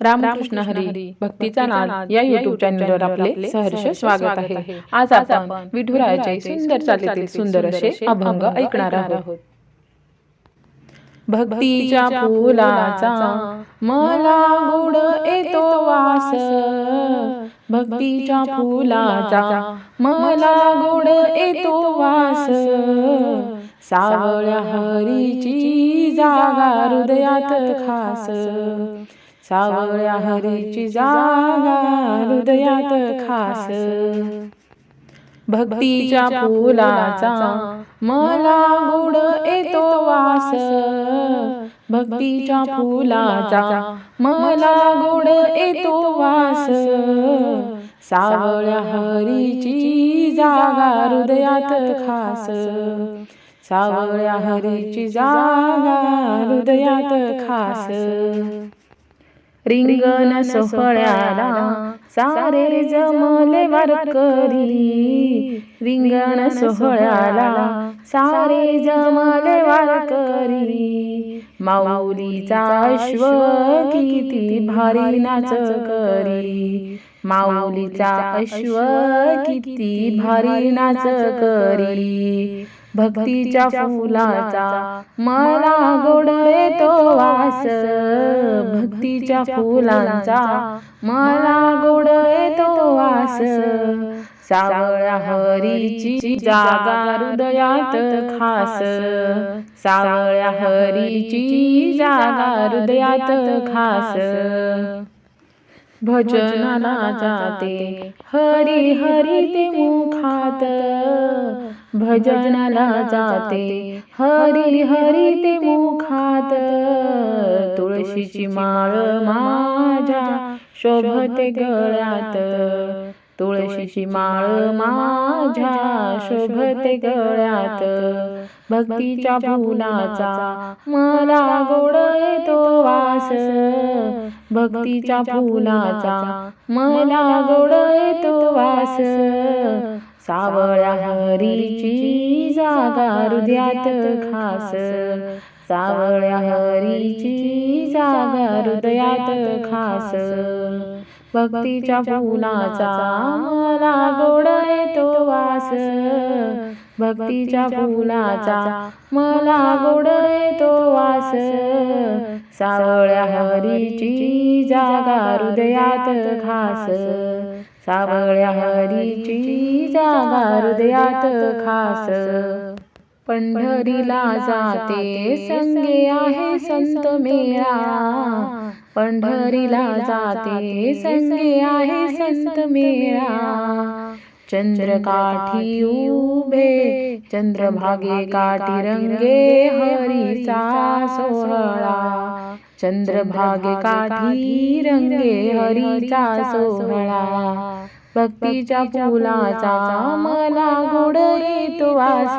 रामकृष्ण हरी भक्तीचा नाद या युट्यूब चॅनलवर आपले सहर्ष स्वागत आहे. आज आपण विठुरायाचे सुंदर चालीतील सुंदर असे अभंग ऐकणार आहोत. भक्तीच्या फुलाचा मला गोड येतो वास. भक्तीच्या फुलाचा मला गोड येतो वास. सावळ्या हरीची जागा हृदयात खास. सावळ्या हरीची जागा हृदयात खास. भक्तीच्या फुलाचा मला गोड येतो वास. भक्तीच्या फुलाचा मला गोड येतो वास. सावळ्या हरीची जागा हृदयात खास. सावळ्या हरीची जागा हृदयात खास. रिंगण सोहळ्याला सारे जमले वारकरी. रिंगण सोहळ्याला सारे जमले वारकरी. माऊलीचा अश्व किती भारी नाच करी. माऊलीचा अश्व किती भारी नाच करी. भक्तीच्या फुलाचा मला गोड येतो वास. भक्तीच्या फुलांचा मला गोड येतो वास. सावळ्या हरीची जागा हृदयात खास. सावळ्या हरीची जागा हृदयात खास. भजनाला जाते हरी हरी ते मुखात. भजनाला जाते. हरी हरी ते मुखात. तुळशीची माळ माझ्या शोभते गळ्यात. तुळशीची माळ माझ्या शोभते गळ्यात. भक्तीच्या फुलाचा मला गोड येतो वास. भक्तीच्या फुलाचा मला गोड येतो वास. सावळ्या हरीची जागा हृदयात खास. सावळ्या हरीची जागा हृदयात खास. भक्तीच्या फुलाचा मला गोड येतो वास. भक्तीच्या फुलाचा मला गोड येतो वास. सावळ्या हरीची जागा हृदयात खास. सावळ्या हरीची जागा हृदयात खास. पंढरीला जाते संगे आहे संत मेळा. पंढरीला जाते संगे आहे संत मेळा. चंद्रकाठी उभे चंद्रभागे काठी रंगे हरीचा सोहळा. चंद्रभागे काठी रंगे हरीचा सोहळा. भक्तीच्या फुलाचा मला गोड येतो वास.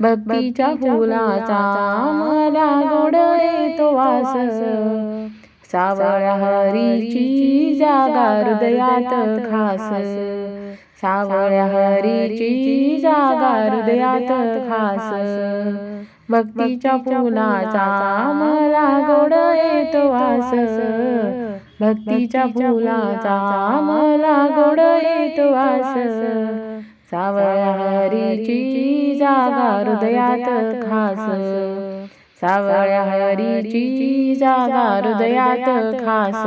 भक्तीच्या फुलाचा मला गोड येतो वास. सावळ्या हरीची जागा हृदयात खास. सावळ्या हरीची जागा हृदयात खास. भक्तीच्या फुलाचा मला गोड येतो वास. भक्तीच्या फुलाचा मला गोड येतो वास. सावळ्या हरीची जागा हृदयात खास. सावळ्या हरीची जागा हृदयात खास.